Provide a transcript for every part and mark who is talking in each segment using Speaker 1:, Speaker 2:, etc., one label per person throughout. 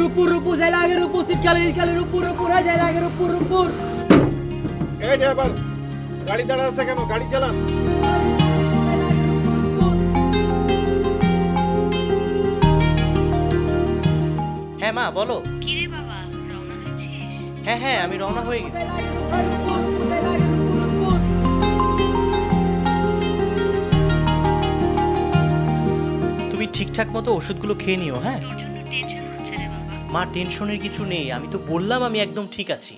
Speaker 1: রূপুর রূপু যাই লাগে রূপু শীতকালে শীতকালে রূপুর রূপু যাই লাগে রূপুর রূপুর
Speaker 2: এই ড্রাইভার গাড়ি দাঁড়া আছে কেন? গাড়ি চালান।
Speaker 3: হ্যাঁ মা বলো। হ্যাঁ হ্যাঁ আমি রওনা হয়ে গেছি। তুমি ঠিকঠাক মতো ওষুধগুলো খেয়ে নিও হ্যাঁ?
Speaker 4: তোর জন্য টেনশন হচ্ছে রে বাবা।
Speaker 3: মা টেনশনের কিছু নেই। আমি তো বললাম আমি একদম ঠিক আছি।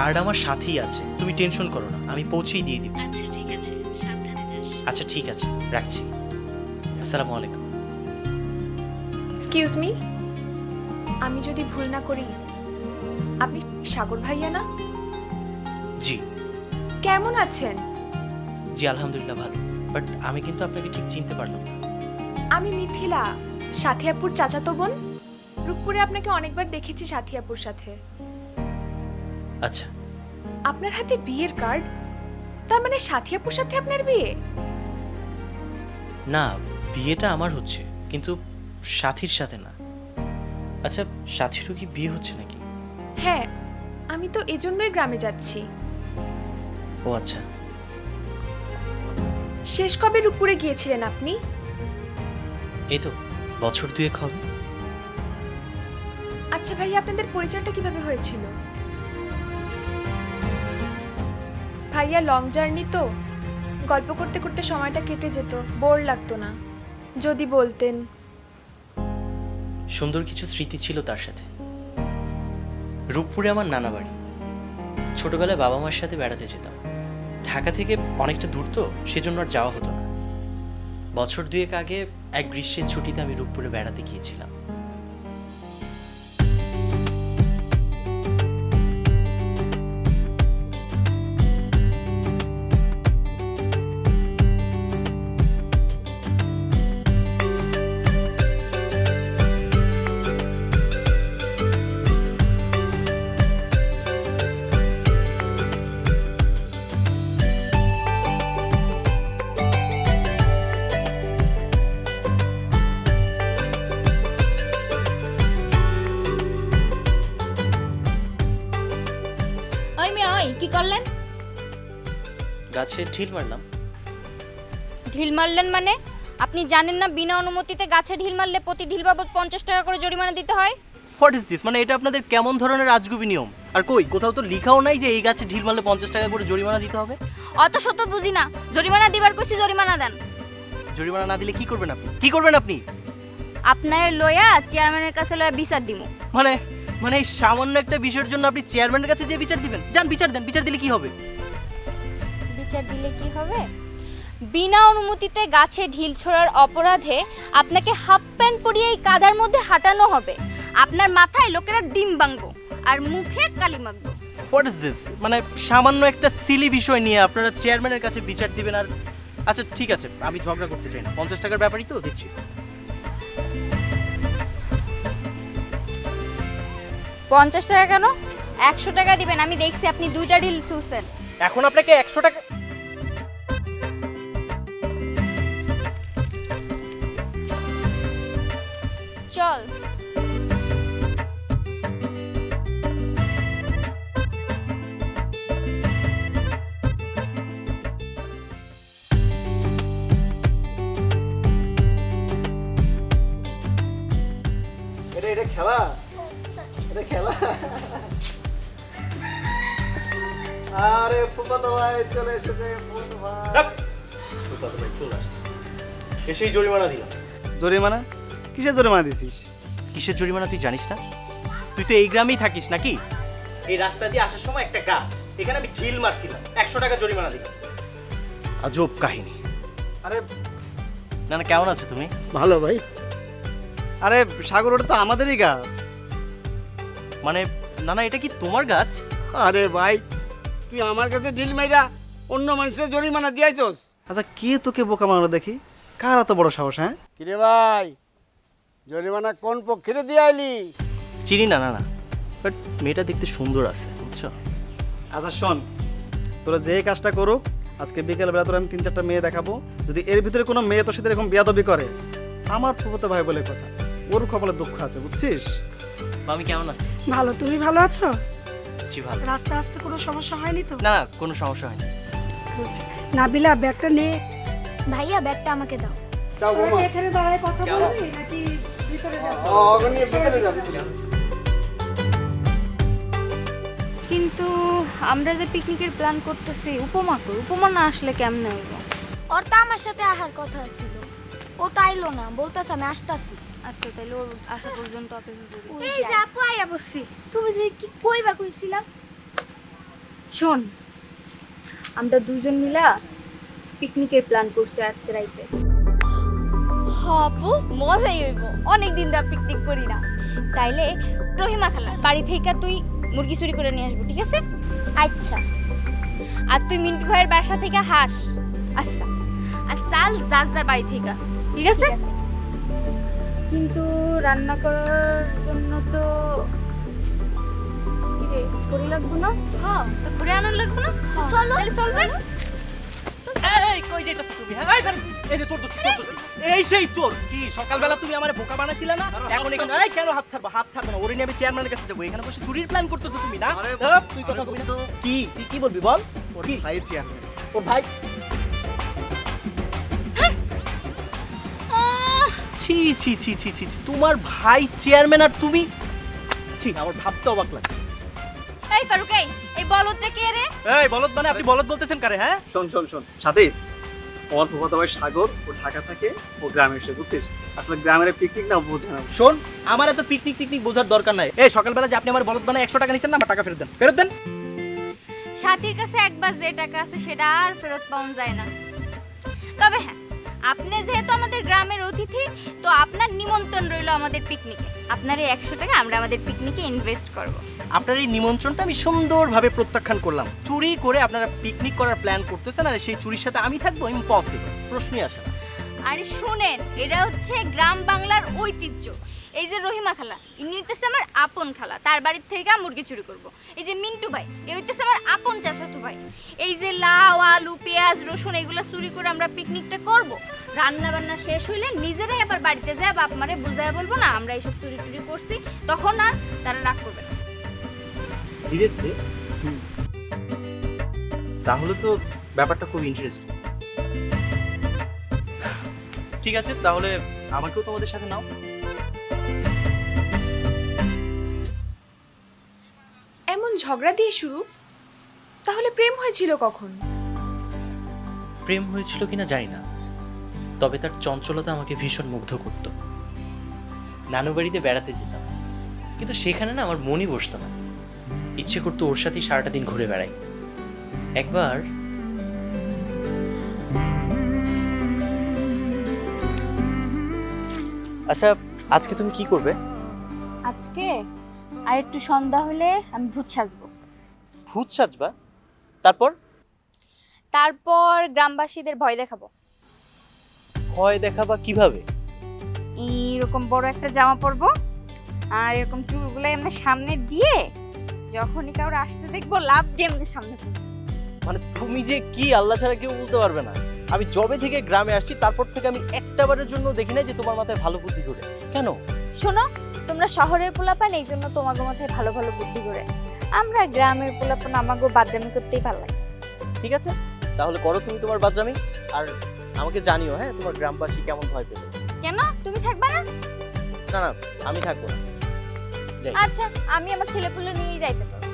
Speaker 3: কার্ড আমার সাথেই আছে। তুমি টেনশন করো না আমি পৌঁছেই দিয়ে দিব।
Speaker 4: আচ্ছা ঠিক আছে সাবধানে যাস।
Speaker 3: আচ্ছা ঠিক আছে রাখছি। আসসালামু আলাইকুম।
Speaker 5: এক্সকিউজ মি আমি যদি ভুল না করি আপনি সাগর ভাইয়া না?
Speaker 3: জি।
Speaker 5: কেমন আছেন?
Speaker 3: জি আলহামদুলিল্লাহ ভালো। বাট আমি কিন্তু আপনাকে ঠিক চিনতে পারলাম না।
Speaker 5: আমি মিথিলা সাথিয়াপুর চাচাতো বোন। রূপপুরে আপনাকে অনেকবার দেখেছি সাথিয়াপুর সাথে।
Speaker 3: আচ্ছা।
Speaker 5: আপনার হাতে বিয়ের কার্ড তার মানে সাথিয়াপুর সাথে আপনার বিয়ে?
Speaker 3: না বিয়েটা আমার হচ্ছে কিন্তু সাথীর সাথে না। আচ্ছা সাথীরও কি বিয়ে হচ্ছে নাকি?
Speaker 5: হ্যাঁ আমি তো এজন্যই গ্রামে যাচ্ছি।
Speaker 3: ও আচ্ছা।
Speaker 5: শেষ কবে রূপপুরে গিয়েছিলেন আপনি?
Speaker 3: এই তো বছর দুয়েক হবে।
Speaker 5: আচ্ছা ভাই আপনাদের পরিচয়টা কীভাবে হয়েছিল? ভাইয়া লং জার্নি তো। গল্প করতে করতে সময়টা কেটে যেত, বোর লাগতো না। যদি বলতেন।
Speaker 3: সুন্দর কিছু স্মৃতি ছিল তার সাথে। রূপপুরে আমার নানা বাড়ি ছোটবেলায় বাবা মার সাথে বেড়াতে যেতাম। ঢাকা থেকে অনেকটা দূর তো, সেজন্য আর যাওয়া হতো না। বছর দুয়েক আগে এক গ্রীষ্মের ছুটিতে আমি রূপপুরে বেড়াতে গিয়েছিলাম। গাছে ঢিল মারলাম।
Speaker 6: ঢিল মারলেন মানে? আপনি জানেন না বিনা অনুমতিতে গাছে ঢিল মারলে প্রতি ঢিল বাবদ পঞ্চাশ টাকা করে জরিমানা দিতে হয়?
Speaker 3: হোয়াট ইজ দিস মানে এটা আপনাদের কেমন ধরনের রাজগুবি নিয়ম? আর কই কোথাও তো লিখাও নাই যে এই গাছে ঢিল মারলে পঞ্চাশ টাকা করে জরিমানা দিতে হবে?
Speaker 6: অত শত বুঝি না। জরিমানা দিবার কইছি জরিমানা দেন।
Speaker 3: জরিমানা না দিলে কি করবেন আপনি? কি করবেন আপনি?
Speaker 6: আপনার লয়া চেয়ারম্যানের কাছে লয়া বিচার দিমু।
Speaker 3: মানে মানে এই সামান্য একটা বিষয়ের জন্য আপনি চেয়ারম্যানের কাছে যে বিচার দিবেন? যান বিচার দেন। বিচার দিলে কি হবে?
Speaker 6: বিচার দিলে কি হবে? বিনা অনুমতিতে গাছে ঢিল ছোড়ার অপরাধে আপনাকে হাফ প্যান্ট পরিয়ে এই কাদার মধ্যে হাঁটানো হবে। আপনার মাথায় লোকেরা ডিম বাংবো আর মুখে কালি মাখবো।
Speaker 3: হোয়াট ইজ দিস মানে সামান্য একটা সিলি বিষয় নিয়ে আপনারা চেয়ারম্যানের কাছে বিচার দিবেন আর আচ্ছা ঠিক আছে আমি ঝগড়া করতে চাই না। পঞ্চাশ টাকার ব্যাপারই তো দিচ্ছি।
Speaker 6: পঞ্চাশ টাকা কেন? একশো টাকা দিবেন আমি দেখছি আপনি দুইটা ঢিল ছুড়ছেন।
Speaker 3: এখন আপনাকে একশো টাকা
Speaker 6: চল।
Speaker 2: এটা এটা খেলা? এটা খেলা? আরে ফুফাতো ভাই চলে এসেছে ফুফাতো ভাই।
Speaker 3: ফুফাতো ভাই চলে আসছে। এসেই জরিমানা দিলাম।
Speaker 7: জরিমানা? কিসের জরিমানা দিছিস?
Speaker 3: কিসের জরিমানা তুই জানিস না? তুই তো এই গ্রামেই থাকিস নাকি? এই রাস্তা দিয়ে আসার সময় একটা গাছ এখানে আমি ঢিল মারছিলাম একশো টাকা জরিমানা দিলাম। আজব কাহিনী।
Speaker 2: আরে
Speaker 3: না না কেমন আছো তুমি?
Speaker 7: ভালো ভাই। আরে সাগর ওটা তো আমাদেরই গাছ।
Speaker 3: মানে না না এটা কি তোমার গাছ?
Speaker 8: আরে ভাই তুই আমার কাছে ঢিল মাইরা অন্য মানুষের জরিমানা দিয়াইছস।
Speaker 7: আচ্ছা কে তোকে বোকা মারলো দেখি? কার এত বড় সাহস হ্যাঁ?
Speaker 8: কিরে ভাই জরিমানা কোন পক্ষে দিয়ে আইলি?
Speaker 3: চিনি না না না। বাট মেয়েটা দেখতে সুন্দর আছে বুঝছ?
Speaker 7: আচ্ছা শোন। তোরা যে কাজটা করুক আজকে বিকেলবেলা তোরা আমি তিন চারটা মেয়ে দেখাবো। যদি এর ভিতরে কোনো মেয়ে তোর সাথে এরকম বিয়াদবি করে আমার ফুফতো ভাই বলে কথা। ওর কপালে দুঃখ আছে বুঝছিস?
Speaker 3: আমি কেমন আছি?
Speaker 9: ভালো তুমি ভালো আছো?
Speaker 3: জি ভালো।
Speaker 9: রাস্তা আসতে কোনো সমস্যা হয়নি তো?
Speaker 3: না না কোনো সমস্যা হয়নি।
Speaker 9: নাবিলা ব্যাগটা নে।
Speaker 6: ভাইয়া ব্যাগটা আমাকে দাও।
Speaker 9: তোরা এখানে দাঁড়ায় কথা বলবি
Speaker 6: কিন্তু আমরা যে পিকনিকের প্ল্যান করতেছি উপমা কই? উপমা না আসলে কেমনে হইব?
Speaker 10: ওর তো আমার সাথে আহার কথা ছিল ও তো আইলো না বলতেছে আমি আসতাছি।
Speaker 6: আচ্ছা তাহলে ওর আসা পর্যন্ত অপেক্ষা করি।
Speaker 10: এই যে আপু আইয়া বসছি। তুমি যে কি কইবা কইছিলাম
Speaker 6: শোন আমরা দুজন মিলা পিকনিকের প্ল্যান করছি আজকে রাইতে।
Speaker 10: আপু মজাই হইব। অনেক দিন ধরে পিকনিক করি না।
Speaker 6: তাইলে রহিমা খালা বাড়ি থেকে তুই মুরগি চুরি করে নিয়ে আসব ঠিক আছে?
Speaker 10: আচ্ছা।
Speaker 6: আর তুই মিন্টু ভাইয়ের বাসা থেকে হাস।
Speaker 10: আচ্ছা।
Speaker 6: আর চাল যার যার বাড়ি থেকে ঠিক আছে? কিন্তু রান্না করার জন্য তো কি রে ঘুরে লাগবো না?
Speaker 10: হ্যাঁ
Speaker 6: তো ঘুরে আনার লাগবো না?
Speaker 10: চলো।
Speaker 6: তাহলে চল যাই।
Speaker 1: এই কই যাইতাছ তুমি? হ্যাঁ এই যে চোর দোস্ত, চোর দোস্ত। এই সেই চোর। কি সকালবেলা তুমি আমার বোকা বানাইছিলে না? এখন এখানে এই কেন হাত ছাড়বা? হাত ছাড়বা না ওরে নিয়ে আমি চেয়ারম্যানের কাছে যাব। এখানে বসে চুরির প্ল্যান করতেছো তুমি না? তুই কথা
Speaker 2: আরে
Speaker 1: কবি না।
Speaker 2: বন্ধু।
Speaker 1: কি তুই কি বলবি বল?
Speaker 2: ওর ভাই চেয়ারম্যান
Speaker 1: ওর ভাই? ছি ছি ছি ছি ছি ছি, তোমার ভাই চেয়ারম্যান আর তুমি? ছি আমার ভাবতে অবাক লাগছে।
Speaker 6: এই ফারুক এই এই বলদটা কে রে?
Speaker 1: এই বলদ মানে আপনি বলদ বলতেছেন কারে হ্যাঁ?
Speaker 7: শোন শোন শোন। সাথী আমার ফুফতো ভাই সাগর ও ঢাকা থাকে ও গ্রামে এসে বুঝছিস? আসলে গ্রামের পিকনিক না বোঝে না।
Speaker 1: শোন আমার এত পিকনিক টিকনিক বোঝার দরকার নাই। এই সকালবেলা যে আপনি আমার বলদ বানায় একশো টাকা নিচ্ছেন না আমার টাকা ফেরত দেন। ফেরত দেন?
Speaker 6: সাথীর কাছে একবার যে টাকা আছে সেটা আর ফেরত পাওয়া যায় না। তবে হ্যাঁ আপনি যেহেতু আমাদের গ্রামের অতিথি তো আপনার নিমন্ত্রণ রইল আমাদের পিকনিকে আপনার এই একশো টাকা আমরা আমাদের পিকনিকে ইনভেস্ট করব।
Speaker 1: আপনার এই নিমন্ত্রণটা আমি সুন্দরভাবে প্রত্যাখ্যান করলাম। চুরি করে আপনারা পিকনিক করার প্ল্যান করতেছেন আর সেই চুরির সাথে আমি থাকব ইম্পসিবল প্রশ্নই আসে না।
Speaker 6: আরে শুনেন এটা হচ্ছে গ্রাম বাংলার ঐতিহ্য। এই যে রহিমা খালা, ইনি হইতেছে আমার আপন খালা, তার বাড়ির থেকে মুরগি চুরি করব। এই যে মিন্টু ভাই, এ হইতেছে আমার আপন চাচাতো ভাই। এই যে লাউ, আলু, পেঁয়াজ, রসুন, এগুলো চুরি করে আমরা পিকনিকটা করব। রান্না বান্না শেষ হইলে নিজেরাই আবার বাড়িতে যায়, বাপ মারে বুঝায় বলব, না, আমরা এইসব চুরি চুরি করছি। তখন আর তারা রাগ করবে না।
Speaker 3: তাহলে তো ব্যাপারটা খুব ইন্টারেস্টিং ঠিক আছে, তাহলে আমাকেও তোমাদের সাথে নাও।
Speaker 5: ঝগড়া দিয়ে শুরু? তাহলে প্রেম হয়েছিল কখন?
Speaker 3: প্রেম হয়েছিল কিনা জানি না। তবে তার চঞ্চলতা আমাকে ভীষণ মুগ্ধ করত। নানু বাড়িতে বেড়াতে যেতাম। কিন্তু সেখানে না আমার মনই বসতো না। ইচ্ছে করতো ওর সাথেই সারাটা দিন ঘুরে বেড়াই। একবার আচ্ছা আজকে তুমি কি করবে?
Speaker 6: আজকে? আর একটু সন্ধ্যা হলে আমি ভূত সাজবো।
Speaker 3: ভূত সাজবা তারপর?
Speaker 6: তারপর গ্রামবাসীদের ভয় দেখাবো।
Speaker 3: ভয় দেখাবা কীভাবে?
Speaker 6: এইরকম বড় একটা জামা পরবো আর এরকম চুলগুলো এমনি সামনে দিয়ে যখনই কাউরে আসতে দেখব লাভ দিয়ে এমনি সামনে।
Speaker 1: মানে তুমি যে কি আল্লাহ ছাড়া কেউ বলতে পারবে না। আমি জবে থেকে গ্রামে আসছি তারপর থেকে আমি একটা বারের জন্য দেখি না যে তোমার মাথায় ভালো বুদ্ধি করে কেন?
Speaker 6: শোনো তোমরা শহরের পোলাপান এই জন্য তোমাকে মাথায় ভালো ভালো বুদ্ধি করে আমরা গ্রামের পোলাপান আমাকে বাদরামি করতেই ভালো লাগে।
Speaker 1: ঠিক আছে? তাহলে করো তুমি তোমার বাদরামি আর আমাকে জানিও হ্যাঁ? তোমার গ্রামবাসী কেমন ভয় পেল?
Speaker 6: কেন? তুমি থাকবে না?
Speaker 1: না না আমি থাকব না। যাই।
Speaker 6: আচ্ছা আমি আমার ছেলেপুলে নিয়েই যাইতে পারব।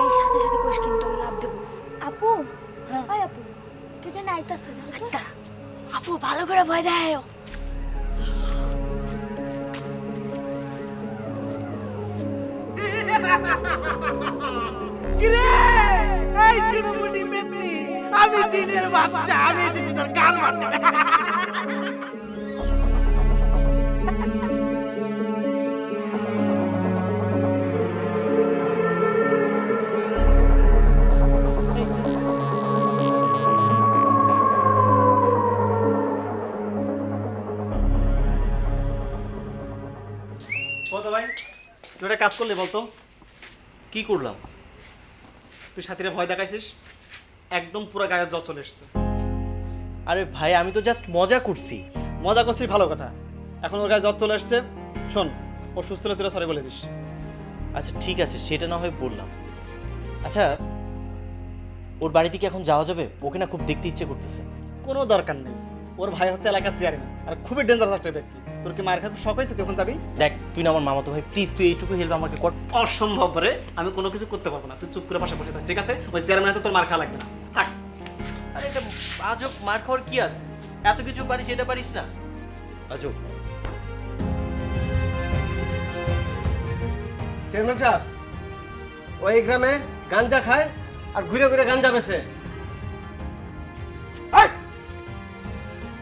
Speaker 10: এই সাথে সাথে কোষ কিন্তু আমি লাভ দেবো। আপু? হাই আপু। কে জানি আইতাছে না আপু ভালো করে ভয় দেয়
Speaker 8: আমি চীনের বাচ্চা আমি এসেছি তোর কান মারতে।
Speaker 7: একটা কাজ করলে বলতো
Speaker 3: কি করলাম?
Speaker 7: তুই সাথীরা ভয় দেখাইছিস? একদম পুরো গায়ে জ্বর চলে এসছে।
Speaker 3: আরে ভাই আমি তো জাস্ট মজা করছি।
Speaker 7: মজা করছিস ভালো কথা। এখন ওর গায়ে জ্বর চলে এসছে। শোন ও সুস্থ হলে তুই সরে বলে দিস।
Speaker 3: আচ্ছা ঠিক আছে সেটা না হয় বললাম। আচ্ছা ওর বাড়িতে কি এখন যাওয়া যাবে? ওকে না খুব দেখতে ইচ্ছে করতেছে।
Speaker 7: কোনো দরকার নেই। ওর ভাই হচ্ছে এলাকার চেয়ারম্যান আর খুবই ডেঞ্জারাস একটা ব্যক্তি। তোর কি মায়ের খাওয়ার শখ হয়েছে তুই এখন যাবি?
Speaker 3: দেখ তুই না আমার মামাতো ভাই প্লিজ তুই এইটুকু হেল্প আমাকে কর।
Speaker 7: অসম্ভব রে আমি কোনো কিছু করতে পারব না। তুই চুপ করে পাশে বসে থাক ঠিক আছে? ওই চেয়ারম্যান তোর মার খাওয়া লাগবে না। থাক।
Speaker 3: আরে এটা আজব মার খাওয়ার কি আছে? এত কিছু পারিস এটা পারিস না। আজব
Speaker 8: চেয়ারম্যান সাহেব ওই গ্রামে গাঞ্জা খায় আর ঘুরে ঘুরে গাঞ্জা বেছে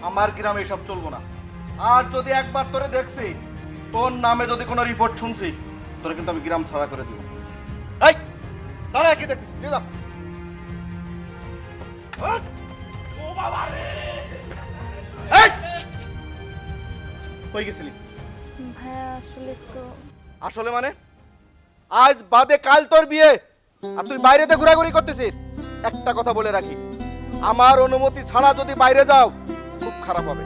Speaker 2: আমার গ্রামে এসব চলবো না। আর যদি একবার তোরে দেখছি তোর নামে যদি কোনো রিপোর্ট শুনছি তোরে কিন্তু আমি গ্রাম ছাড়া করে দিব। এই দাঁড়া কি দেখছিস? নিয়ে যা। হাট! এই! কই গেছিলি?
Speaker 6: ভাইয়া আসলে তো
Speaker 2: আসলে মানে? আজ বাদে কাল তোর বিয়ে। আর তুই বাইরেতে ঘোরাঘুরি করতেছিস। একটা কথা বলে রাখি। আমার অনুমতি ছাড়া যদি বাইরে যাও খারাপ হবে।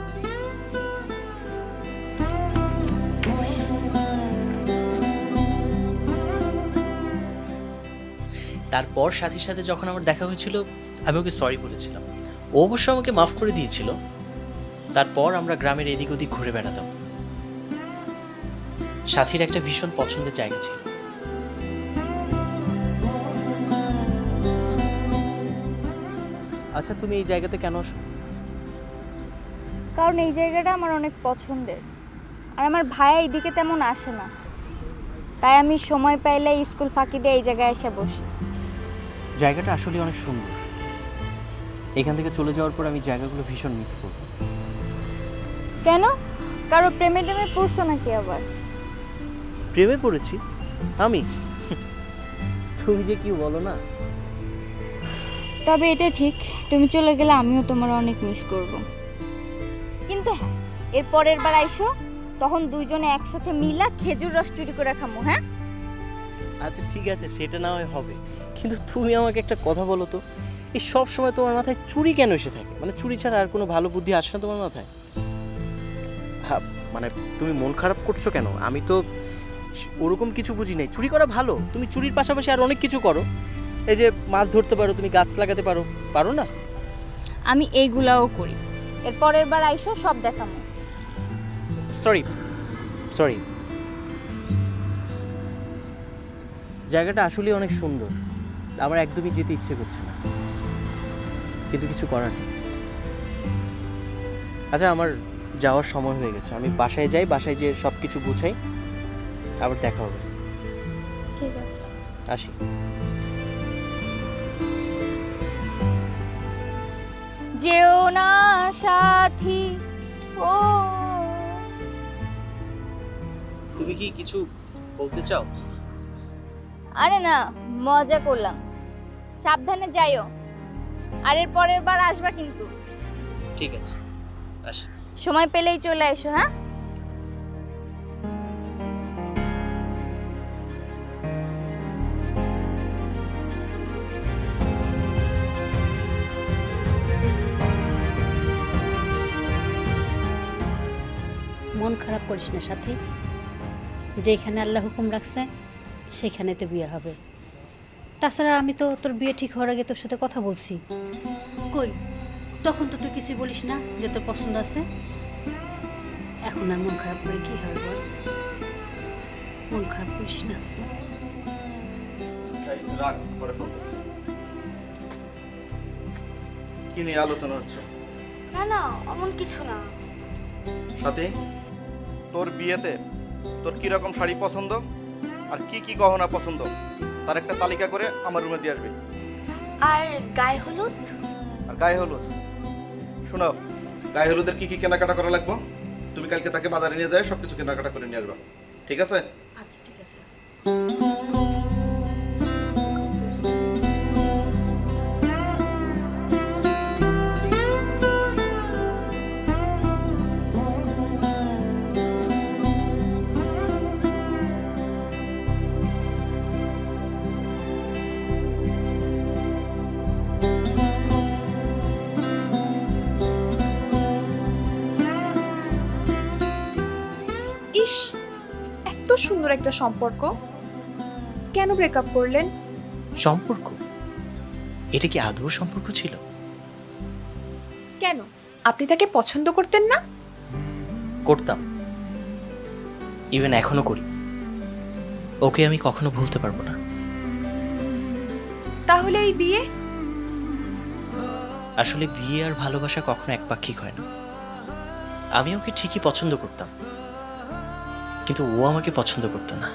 Speaker 3: তারপর সাথীর সাথে যখন আমার দেখা হয়েছিল আমি ওকে সরি বলেছিলাম। ও অবশ্য আমাকে মাফ করে দিয়েছিল। তারপর আমরা গ্রামের এদিক ওদিক ঘুরে বেড়াতাম। সাথীর একটা ভীষণ পছন্দের জায়গা ছিল। আচ্ছা তুমি এই জায়গাতে কেন আসো?
Speaker 6: কারণ এই জায়গাটা আমার অনেক পছন্দের। আর আমার ভাইয়া এইদিকে তেমন আসে না। তাই আমি সময় পাইলে স্কুল ফাঁকি দিয়ে এই জায়গায় এসে বসি।
Speaker 3: জায়গাটা আসলে অনেক সুন্দর। এখান থেকে চলে যাওয়ার পর আমি জায়গাগুলো ভীষণ মিস করব।
Speaker 6: কেন? কারও প্রেমে টেমে পড়ছো নাকি আবার?
Speaker 3: প্রেমে পড়েছি। আমি? তুমি যে কি বলো না?
Speaker 6: তবে এটা ঠিক। তুমি চলে গেলে আমিও তোমার অনেক মিস করব। কিন্তু হ্যাঁ এর পরের বার আইসো তখন দুইজনে একসাথে মিলা খেজুর রস চুরি করে খামো হ্যাঁ?
Speaker 3: আচ্ছা ঠিক আছে সেটা না হয় হবে। কিন্তু তুমি আমাকে একটা কথা বলো তো এই সব সময় তোমার মাথায় চুরি কেন এসে থাকে? মানে চুরি ছাড়া আর কোনো ভালো বুদ্ধি আসে না তোমার মাথায়? হ্যাঁ মানে তুমি মন খারাপ করছ কেন? আমি তো ওরকম কিছু বুঝি নাই। চুরি করা ভালো তুমি চুরির পাশাপাশি আর অনেক কিছু করো। এই যে মাছ ধরতে পারো তুমি গাছ লাগাতে পারো পারো না?
Speaker 6: আমি এইগুলাও করি। এর পরের বার আইসো সব দেখামো
Speaker 3: সরি সরি জায়গাটা আসলে অনেক সুন্দর। আমার একদমই যেতে ইচ্ছে করছে না। কিন্তু কিছু করার নেই। আচ্ছা আমার যাওয়ার সময় হয়ে গেছে। আমি বাসায় যাই বাসায় যেয়ে সব কিছু গুছাই। আবার দেখা হবে।
Speaker 6: ঠিক আছে।
Speaker 3: আসি।
Speaker 6: যেও না সাথী। ও।
Speaker 3: তুমি কি কিছু বলতে চাও?
Speaker 6: আরে না মজা করলাম। সাবধানে যাইও। আর এর পরের বার আসবা কিন্তু।
Speaker 3: ঠিক আছে আস।
Speaker 6: সময় পেলেই চলে এসো হ্যাঁ?
Speaker 10: খারাপ করিস না সাথে। যেখানে আল্লাহ হুকুম রাখছে সেখানে তো বিয়ে হবে। তাছাড়া আমি তো তোর বিয়ে ঠিক হওয়ার আগে তোর সাথে কথা বলছি। কই? তখন তো তুই কিছুই বলিস না যে তোর পছন্দ আছে? এখন আর মন খারাপ করে কি হবে বল? মন খারাপ করিস না।
Speaker 2: কি নিয়ে আলোচনা হচ্ছে?
Speaker 10: না না এমন কিছু না।
Speaker 2: সাথে? তোর বিয়েতে তোর কীরকম শাড়ি পছন্দ? আর কি কি গহনা পছন্দ? তার একটা তালিকা করে আমার রুমে দিয়ে আসবি।
Speaker 10: আর গায়ে হলুদ?
Speaker 2: আর গায়ে হলুদ? শোনো গায়ে হলুদের কি কি কেনাকাটা করা লাগবে? তুমি কালকে তাকে বাজারে নিয়ে যায় সবকিছু কেনাকাটা করে নিয়ে আসবা। ঠিক আছে?
Speaker 10: আচ্ছা ঠিক আছে।
Speaker 5: একটা সম্পর্ক? কেন ব্রেকআপ করলেন?
Speaker 3: সম্পর্ক? এটা কি আদৌ সম্পর্ক ছিল?
Speaker 5: কেন? আপনি তাকে পছন্দ করতেন না?
Speaker 3: করতাম। ইভেন এখনও করি। ওকে আমি কখনো ভুলতে পারব না।
Speaker 5: তাহলে এই বিয়ে?
Speaker 3: আসলে বিয়ে আর ভালোবাসা কখনো একপাক্ষিক হয় না। আমি ওকে ঠিকই পছন্দ করতাম। কিন্তু ও আমাকে পছন্দ করতো না।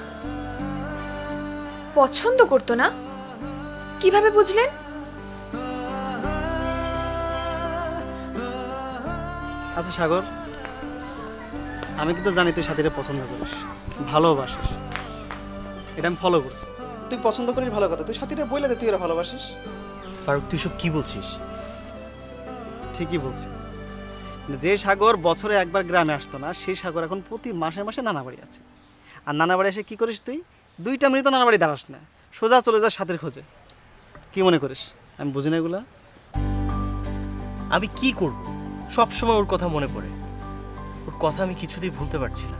Speaker 5: পছন্দ করতো না? কীভাবে বুঝলেন?
Speaker 7: আচ্ছা সাগর। আমি কিন্তু জানি তুই সাথীরে পছন্দ করিস ভালোবাসিস। এটা আমি ফলো করছি। তুই পছন্দ করিস ভালো কথা তুই সাথীরে বলে দে তুই এরা ভালোবাসিস।
Speaker 3: ফারুক তুই সব কি বলছিস?
Speaker 7: ঠিকই বলছি যে সাগর বছরে একবার গ্রামে আসতো না, সেই সাগর এখন প্রতি মাসে মাসে নানা বাড়ি আছে। আর নানা বাড়ি এসে কি করিস তুই? দুইটা মিনিট নানা বাড়ি দাঁড়াস না। সোজা চলে যাস সাথের খোঁজে। কি মনে করিস? আমি বুঝি না এগুলা।
Speaker 3: আমি কি করব? সব সময় ওর কথা মনে পড়ে। ওর কথা আমি কিছুতেই ভুলতে পারছি না।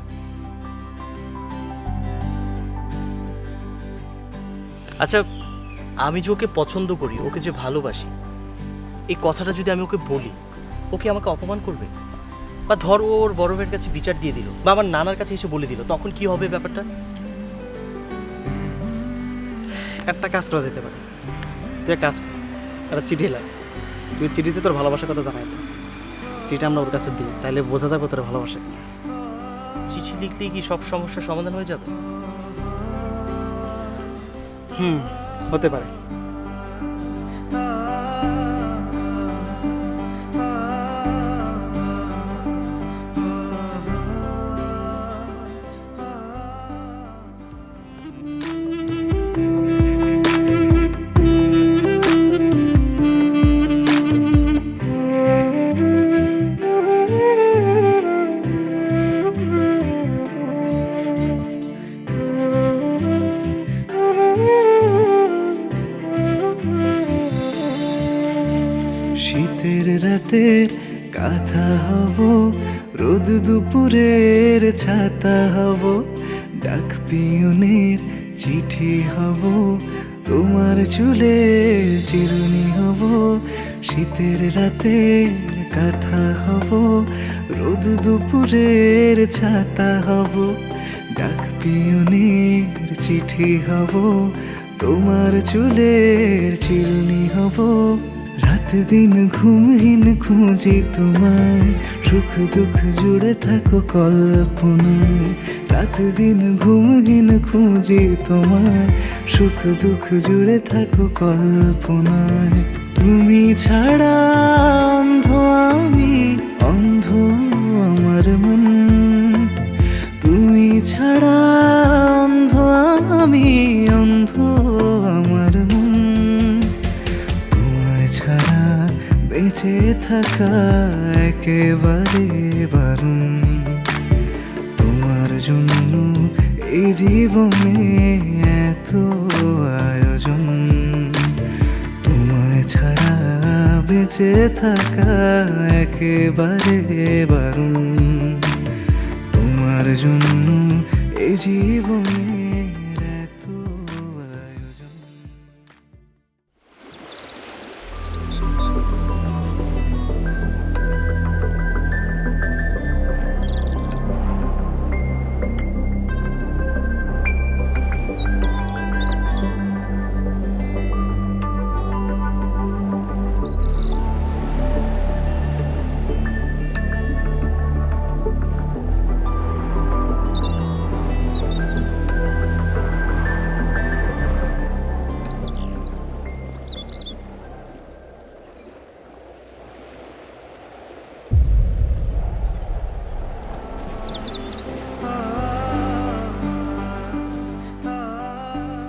Speaker 3: আচ্ছা আমি যে ওকে পছন্দ করি, ওকে যে ভালোবাসি, এই কথাটা যদি আমি ওকে বলি ওকে আমাকে অপমান করবে? বা ধর ও ওর বড় ভাইয়ের কাছে বিচার দিয়ে দিল, বা আমার নানার কাছে এসে বলে দিল, তখন কি হবে ব্যাপারটা?
Speaker 7: একটা কাজ করা যেতে পারে। তুই এক কাজ কর, একটা চিঠি লাগ তুই চিঠিতে তোর ভালোবাসার কথা জানাই দে। চিঠিটা আমরা ওর কাছে দিই তাহলে বোঝা যাবে তোর ভালোবাসা কি
Speaker 3: চিঠি লিখলেই কি সব সমস্যার সমাধান হয়ে যাবে?
Speaker 7: হুম, হতে পারে।
Speaker 11: রাতের কাঁথা হব, রোদ দুপুরের ছাতা হব, ডাক পিয়নের চিঠি হব, তোমার চুলে চিরুনি হব, শীতের রাতে কাঁথা হব, রোদ দুপুরের ছাতা হব, ডাক পিয়নের চিঠি হব, তোমার চুলের চিরুনি হব। রাত দিন ঘুমহীন খুঁজি তোমায়, সুখ দুঃখ জুড়ে থাকো কল্পনায়। রাত দিন ঘুমহীন খুঁজি তোমায়, সুখ দুঃখ জুড়ে থাকো কল্পনায়। তুমি ছাড়া অন্ধ আমি থাকা একেবারে বারণ। তোমার জন্য এই জীবনে এত আয়োজন। তোমায় ছাড়া বেঁচে থাকা একেবারে বারণ। তোমার জন্য এই জীবনে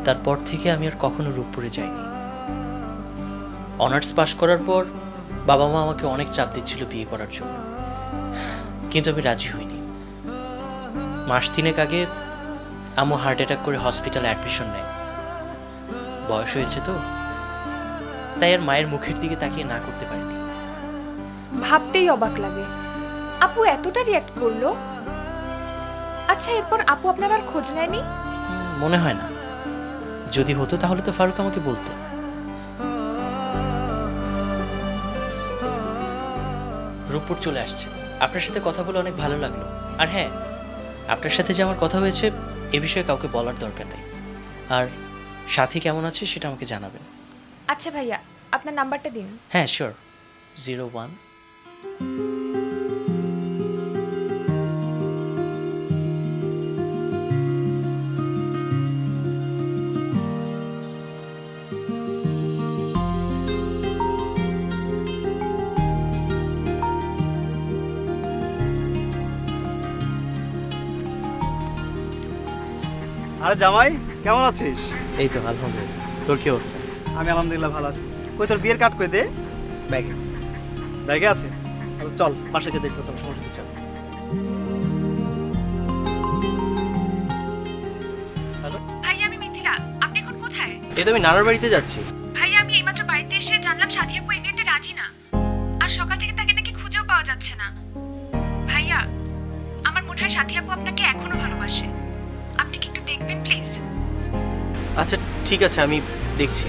Speaker 3: তারপর থেকে আমি আর কখনো রূপপুরে যাইনি। অনার্স পাশ করার পর বাবা মা আমাকে অনেক চাপ দিচ্ছিল বিয়ে করার জন্য। কিন্তু আমি রাজি হইনি। মাস তিনেক আগে আম্মু হার্ট অ্যাটাক করে হসপিটালে অ্যাডমিশন নেয়। বয়স হয়েছে তো। তাই আর মায়ের মুখের দিকে তাকিয়ে না করতে পারিনি।
Speaker 5: ভাবতেই অবাক লাগে। আপু এতটা রিয়াক্ট করল? আচ্ছা এরপর আপু আপনার আর খোঁজ নেয়নি?
Speaker 3: মনে হয় না। যদি হতো তাহলে তো ফারুক আমাকে বলতো। রূপপুর চলে আসছে। আপনার সাথে কথা বলে অনেক ভালো লাগল। আর হ্যাঁ আপনার সাথে যে আমার কথা হয়েছে এ বিষয়ে কাউকে বলার দরকার নেই। আর সাথী কেমন আছে সেটা আমাকে জানাবেন।
Speaker 5: আচ্ছা ভাইয়া আপনার নাম্বারটা দিন।
Speaker 3: হ্যাঁ শিওর জিরো ওয়ান।
Speaker 7: আরে জামাই কেমন আছিস?
Speaker 3: এই তো আলহামদুলিল্লাহ। তোর কি অবস্থা?
Speaker 7: আমি আলহামদুলিল্লাহ ভালো আছি। কই তোর বিয়ের কাট কই দে?
Speaker 3: ব্যাগে।
Speaker 7: ব্যাগে আছে? আচ্ছা, চল পাশে গিয়ে দেখতে চল সমস্যা চল।
Speaker 5: ভাইয়া আমি মিথিলা। আপনি এখন কোথায়?
Speaker 3: এই তো আমি নানার বাড়িতে যাচ্ছি।
Speaker 5: ভাইয়া আমি এইমাত্র বাড়িতে এসে জানলাম সাথী আপু এই বিয়েতে রাজি না। আর সকাল থেকে তাকে নাকি খুঁজেও পাওয়া যাচ্ছে না। ভাইয়া আমার মনে হয় সাথী আপু আপনাকে এখনও ভালোবাসে। কি দেখবেন প্লিজ
Speaker 1: আচ্ছা ঠিক আছে আমি দেখছি।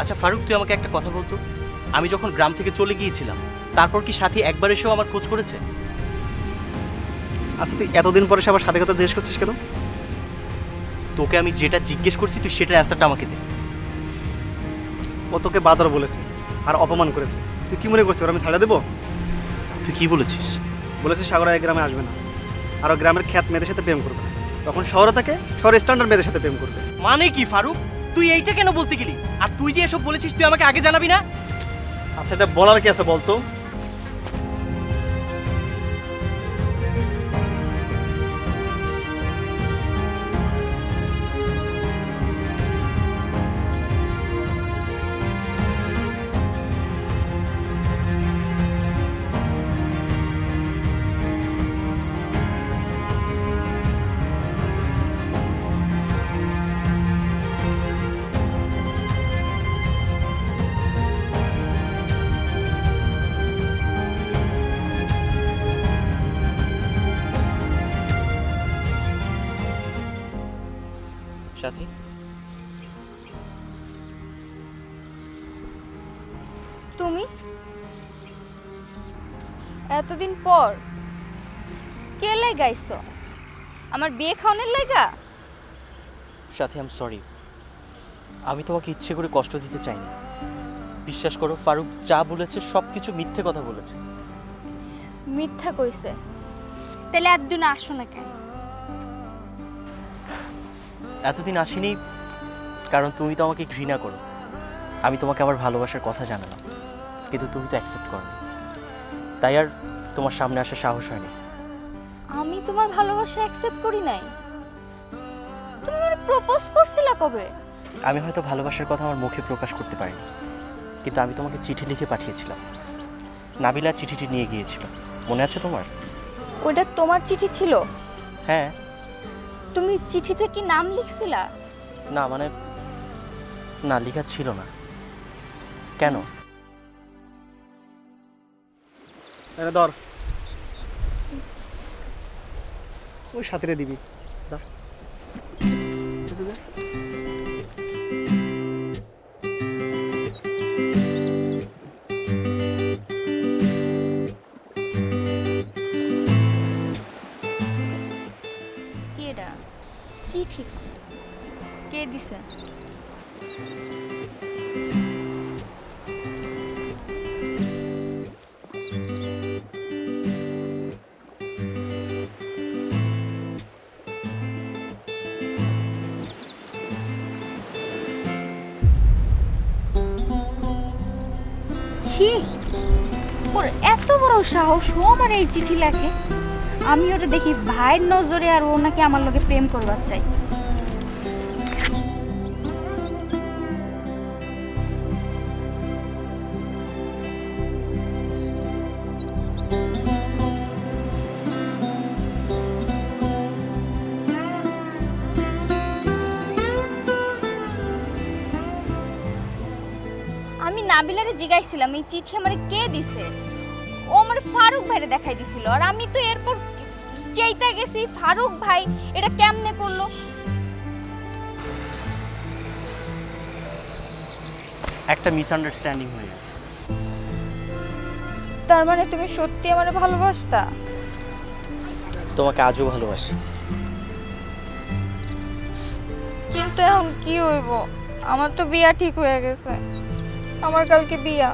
Speaker 1: আচ্ছা ফারুক তুই আমাকে একটা কথা বলতো আমি যখন গ্রাম থেকে চলে গিয়েছিলাম তারপর কি সাথী একবার এসেও আমার খোঁজ করেছে?
Speaker 7: আচ্ছা তুই এতদিন পরে সে আবার সাথে কথা জিজ্ঞেস করছিস কেন?
Speaker 1: তোকে আমি যেটা জিজ্ঞেস করছি তুই সেটার অ্যান্সারটা আমাকে দে।
Speaker 7: ও তোকে বাদর বলেছে আর অপমান করেছে। তুই কি মনে করছিস ওর আমি ছাড়া দেবো?
Speaker 1: তুই কি বলেছিস?
Speaker 7: বলেছিস সাগর এই গ্রামে আসবে না। আর গ্রামের খ্যাত মেয়েদের সাথে প্রেম করবে। তখন শহরে থাকে শহরের স্ট্যান্ডার্ড মেয়েদের সাথে প্রেম করবে।
Speaker 1: মানে কি ফারুক? তুই এইটা কেন বলতে গেলি? আর তুই যে এসব বলেছিস তুই আমাকে আগে জানাবি না?
Speaker 7: আচ্ছা এটা বলার কি আছে বলতো?
Speaker 3: সাথী।
Speaker 6: তুমি? এতদিন পর কে লাগাইছো আমার বিয়ে খাওয়ানোর লাগা
Speaker 3: সাথী আম সরি আমি তোমাকে ইচ্ছে করে কষ্ট দিতে চাইনি। বিশ্বাস করো ফারুক যা বলেছে সব কিছু মিথ্যে কথা বলেছে।
Speaker 6: মিথ্যা কইছে। তাহলে একদিন আসো না কেন?
Speaker 3: এতদিন আসিনি কারণ তুমি তো আমাকে ঘৃণা করো। আমি তোমাকে আমার ভালোবাসার কথা জানালাম কিন্তু তুমি তো অ্যাকসেপ্ট করো তাই আর তোমার সামনে আসার সাহস হয়নি।
Speaker 6: আমি তোমার ভালোবাসা অ্যাকসেপ্ট করি নাই। তুমি আমার প্রপোজ করছিলা কবে?
Speaker 3: আমি হয়তো ভালোবাসার কথা আমার মুখে প্রকাশ করতে পারিনি কিন্তু আমি তোমাকে চিঠি লিখে পাঠিয়েছিলাম। নাবিলা চিঠিটি নিয়ে গিয়েছিল। মনে আছে তোমার?
Speaker 6: ওটা তোমার চিঠি ছিল?
Speaker 3: হ্যাঁ।
Speaker 6: তুমি চিঠিতে কি নাম লিখছিলা?
Speaker 3: না মানে না লেখা ছিল না। কেন?
Speaker 7: এটা ধর। ওই সাথীরে দিবি। যা।
Speaker 6: দিছে। ছি, ওর এত বড় সাহস, ও আমার এই চিঠি লেখে। আমি ওটা দেখি ভাইয়ের নজরে আর ও নাকি আমার লগে প্রেম করবার চাই। নাবিলারে জিগাইছিলাম এই চিঠি আমার কে দিছে? ও আমার ফারুক ভাইরে দেখাই দিছিল আর আমি তো এরপর চেইতে গেছি ফারুক ভাই এটা কেমনে করল?
Speaker 3: একটা মিসআন্ডারস্ট্যান্ডিং হয়ে গেছে।
Speaker 6: তার মানে তুমি সত্যি আমার ভালোবাসতা?
Speaker 3: তোমাকে আজও ভালোবাসি।
Speaker 6: কিন্তু এখন কি হইব? আমার তো বিয়া ঠিক হয়ে গেছে। আমার কালকে বিয়া।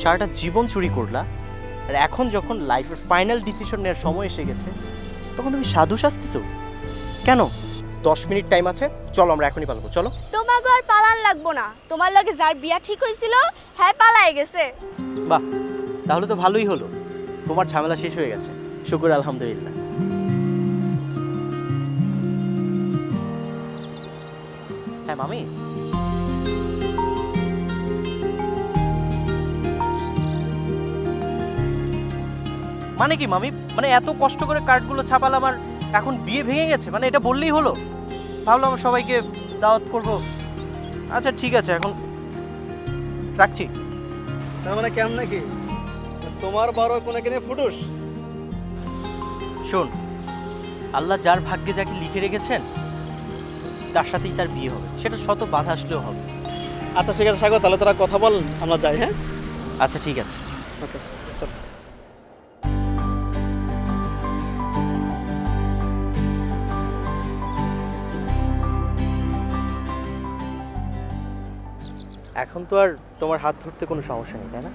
Speaker 3: সারাটা জীবন চুরি করলা আর এখন যখন লাইফের ফাইনাল ডিসিশন নেওয়ার সময় এসে গেছে তখন তুমি সাধু সাজতেছো কেন? দশ মিনিট টাইম আছে চলো আমরা এখনই পালাবো চলো।
Speaker 6: তোমাকে আর পালান লাগবো না। তোমার লাগে যার বিয়া ঠিক হয়েছিল হ্যাঁ পালাই গেছে।
Speaker 3: বাহ তাহলে তো ভালোই হলো। তোমার ঝামেলা শেষ হয়ে গেছে। শুকুর আলহামদুলিল্লাহ। হ্যাঁ মামি? মানে কি মামি? মানে এত কষ্ট করে কার্ডগুলো ছাপালাম আর এখন বিয়ে ভেঙে গেছে? মানে এটা বললেই হলো? ভাবলাম সবাইকে দাওয়াত করব। আচ্ছা ঠিক আছে এখন রাখছি।
Speaker 7: তার মানে কেমন নাকি? তোমার বড় কোনে কিনে ফুটুস?
Speaker 3: শোন আল্লাহ যার ভাগ্যে যাকে লিখে রেখেছেন তার সাথেই তার বিয়ে হবে। সেটা শত বাধা আসলেও হবে।
Speaker 7: আচ্ছা ঠিক আছে সাগর তাহলে তারা কথা বল আমরা যাই হ্যাঁ?
Speaker 3: আচ্ছা ঠিক আছে।
Speaker 7: ওকে।
Speaker 3: এখন তো আর তোমার হাত ধরতে কোনো সমস্যা নেই তাই না?